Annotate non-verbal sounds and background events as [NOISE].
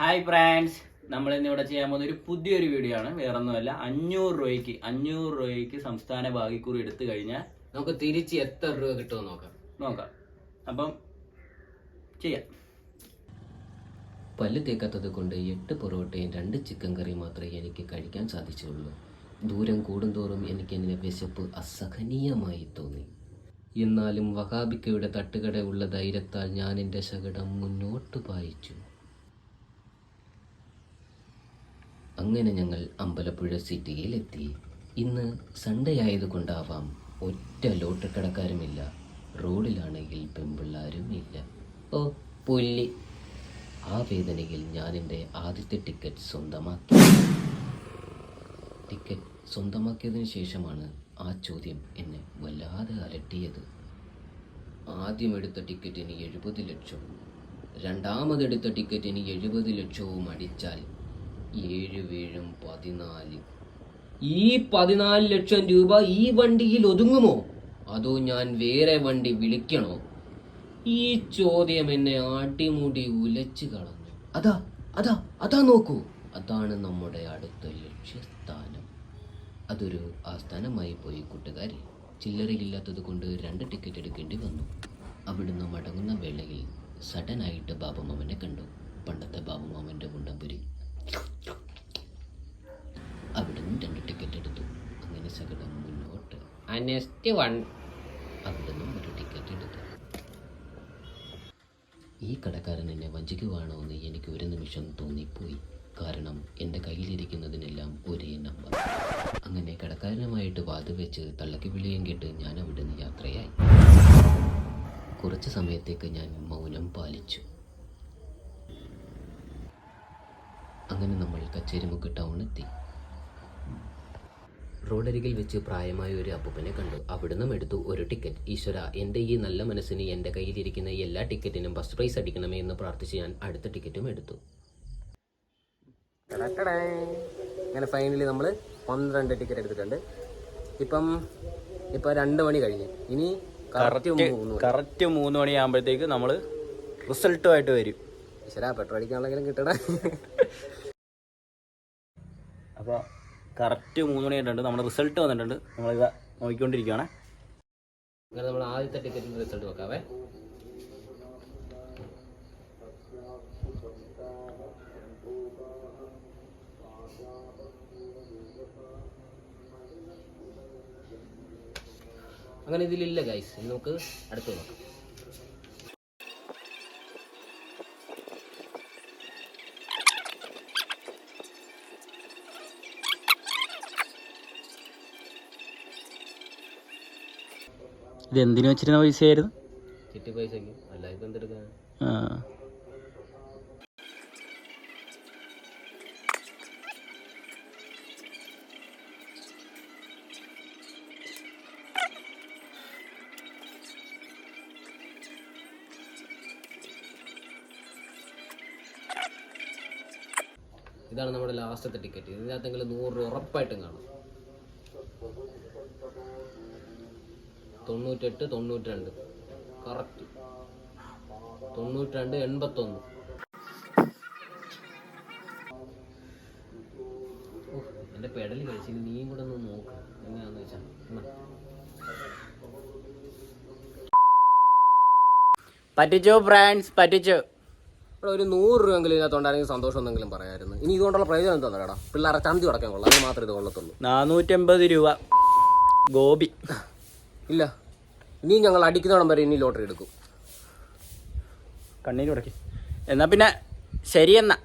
Hi France നമ്മൾ ഇന്ന് ഇവിടെ ചെയ്യാൻ പോകുന്ന ഒരു പുതിയൊരു വീഡിയോ ആണ്. വേറെ ഒന്നുമല്ല അഞ്ഞൂറ് രൂപയ്ക്ക് അഞ്ഞൂറ് രൂപയ്ക്ക് സംസ്ഥാന ഭാഗ്യക്കുറി എടുത്തു കഴിഞ്ഞാൽ നമുക്ക് തിരിച്ച് എത്ര രൂപ കിട്ടുമെന്ന് നോക്കാം. നോക്കാം. അപ്പം ചെയ്യാം. പല്ല് തേക്കാത്തത് കൊണ്ട് എട്ട് പൊറോട്ടയും രണ്ട് ചിക്കൻ കറിയും മാത്രമേ എനിക്ക് കഴിക്കാൻ സാധിച്ചുള്ളൂ. ദൂരം കൂടുന്തോറും എനിക്ക് എന്നെ വിശപ്പ് അസഹനീയമായി തോന്നി. എന്നാലും വഹാബിക്കയുടെ തട്ടുകട ഉള്ള ധൈര്യത്താൽ ഞാൻ എന്റെ ശകടം മുന്നോട്ട് പായിച്ചു. അങ്ങനെ ഞങ്ങൾ അമ്പലപ്പുഴ സിറ്റിയിലെത്തി. ഇന്ന് സൺഡേ ആയതുകൊണ്ടാവാം ഒറ്റ ലോട്ടക്കടക്കാരുമില്ല. റോഡിലാണെങ്കിൽ പെമ്പിള്ളാരും ഇല്ല ഓ പുല്ലി. ആ വേദനയിൽ ഞാൻ എന്റെ ആദ്യത്തെ ടിക്കറ്റ് സ്വന്തമാക്കി. ടിക്കറ്റ് സ്വന്തമാക്കിയതിന് ശേഷമാണ് ആ ചോദ്യം എന്നെ വല്ലാതെ അലട്ടിയത്. ആദ്യം എടുത്ത ടിക്കറ്റിന് എഴുപത് ലക്ഷം രണ്ടാമതെടുത്ത ടിക്കറ്റിന് എഴുപത് ലക്ഷവും അടിച്ചാൽ ഏഴ് വീഴും പതിനാല്. ഈ പതിനാല് ലക്ഷം രൂപ ഈ വണ്ടിയിൽ ഒതുങ്ങുമോ? അതോ ഞാൻ വേറെ വണ്ടി വിളിക്കണോ? ഈ ചോദ്യം എന്നെ ആട്ടിമൂടി ഉലച്ചു കളഞ്ഞു. അതാ അതാ അതാ നോക്കൂ. അതാണ് നമ്മുടെ അടുത്ത ലക്ഷ്യസ്ഥാനം. അതൊരു ആസ്ഥാനമായി പോയി കൂട്ടുകാരി. ചില്ലറയില്ലാത്തത് കൊണ്ട് രണ്ട് ടിക്കറ്റ് എടുക്കേണ്ടി വന്നു. അവിടുന്ന് മടങ്ങുന്ന വേളയിൽ സഡനായിട്ട് ബാബുമാമനെ കണ്ടു പണ്ടത്തെ ബാബുമാമന്റെ മുണ്ടമ്പുരി അവിടുന്ന് രണ്ട് ടിക്കറ്റ് എടുത്തു അങ്ങനെ സകലം മുന്നോട്ട് നെക്സ്റ്റ് വൺ അവിടുന്ന് ഒരു ടിക്കറ്റ് എടുത്തു. ഈ കടക്കാരൻ എന്നെ വഞ്ചിക്കുവാണോ എന്ന് എനിക്ക് ഒരു നിമിഷം തോന്നിപ്പോയി. കാരണം എന്റെ കയ്യിലിരിക്കുന്നതിനെല്ലാം ഒരേ നമ്പർ അങ്ങനെ കടക്കാരനുമായിട്ട് വാത് വെച്ച് തള്ളക്കി വിളിയും കേട്ട് ഞാൻ അവിടുന്ന് യാത്രയായി. കുറച്ച് സമയത്തേക്ക് ഞാൻ മൗനം പാലിച്ചു. അങ്ങനെ നമ്മൾ കച്ചേരിമുക്ക് ടൗണെത്തി. റോഡരികിൽ വെച്ച് പ്രായമായ ഒരു അപ്പൂപ്പനെ കണ്ടു. അവിടുന്ന് എടുത്തു ഒരു ടിക്കറ്റ്. ഈശ്വര എന്റെ ഈ നല്ല മനസ്സിന് എന്റെ കയ്യിലിരിക്കുന്ന എല്ലാ ടിക്കറ്റിനും ബസ് പ്രൈസ് അടിക്കണമേ എന്ന് പ്രാർത്ഥിച്ച് ഞാൻ അടുത്ത ടിക്കറ്റും എടുത്തു. അങ്ങനെ ഫൈനലി നമ്മൾ പന്ത്രണ്ട് ടിക്കറ്റ് എടുത്തിട്ടുണ്ട്. ഇപ്പം ഇപ്പം രണ്ട് മണി കഴിഞ്ഞ്. ഇനി കറക്റ്റ് മൂന്ന് മണി. കറക്റ്റ് മൂന്ന് മണിയാകുമ്പോഴത്തേക്ക് നമ്മൾ റിസൾട്ടുമായിട്ട് വരും. ഈശ്വര പെട്രോൾ അടിക്കാനുള്ളെങ്കിലും കിട്ടണേ. [LAUGHS] അപ്പോൾ കറക്റ്റ് മൂന്ന് മണി ആയിട്ടുണ്ട് നമ്മുടെ റിസൾട്ട് വന്നിട്ടുണ്ട്. നമ്മളിത് നോക്കിക്കൊണ്ടിരിക്കുകയാണ് അങ്ങനെ നമ്മൾ ആദ്യത്തെ ടിക്കറ്റിന്റെ റിസൾട്ട് നോക്കാവേ. അങ്ങനെ ഇതിലില്ല ഗൈസ് നമുക്ക് അടുത്ത് നോക്കാം. ഇത് എന്തിനു വെച്ചിരുന്ന പൈസയായിരുന്നു? ചിട്ടി പൈസക്ക്. അല്ല ഇപ്പം എന്തെടുക്കാൻ ആ. ഇതാണ് നമ്മുടെ ലാസ്റ്റത്തെ ടിക്കറ്റ്. ഇതിനകത്തെങ്കിലും നൂറ് രൂപ ഉറപ്പായിട്ടും കാണും. തൊണ്ണൂറ്റെട്ട് തൊണ്ണൂറ്റിരണ്ട്. കറക്റ്റ് തൊണ്ണൂറ്റി രണ്ട് എൺപത്തൊന്ന്. ഓ എന്റെ പെടൽ കഴിച്ചു നീ കൂടെ ഒന്ന് നോക്ക്. എങ്ങനെയാന്ന് വെച്ചാൽ പറ്റിച്ചോ ഫ്രാൻസ് പറ്റിച്ചോ? ഇവിടെ ഒരു നൂറ് രൂപയെങ്കിലും ഇതിനകത്തുണ്ടായിരുന്നെങ്കിൽ സന്തോഷം എന്തെങ്കിലും പറയായിരുന്നു. ഇനി ഇതുകൊണ്ടുള്ള പ്രയോജനം എന്താ കേടാ പിള്ളേരെ ചന്തി അടക്കാൻ കൊള്ളാം. അത് മാത്രമേ ഇത് കൊള്ളത്തുള്ളൂ. നാനൂറ്റമ്പത് രൂപ. ഗോപി. ഇല്ല. ഇനിയും ഞങ്ങൾ അടിക്കുന്നോളം വരെ ഇനി ലോട്ടറി എടുക്കും. കണ്ണീര് ഉടക്കി എന്നാ പിന്നെ ശരിയെന്നാ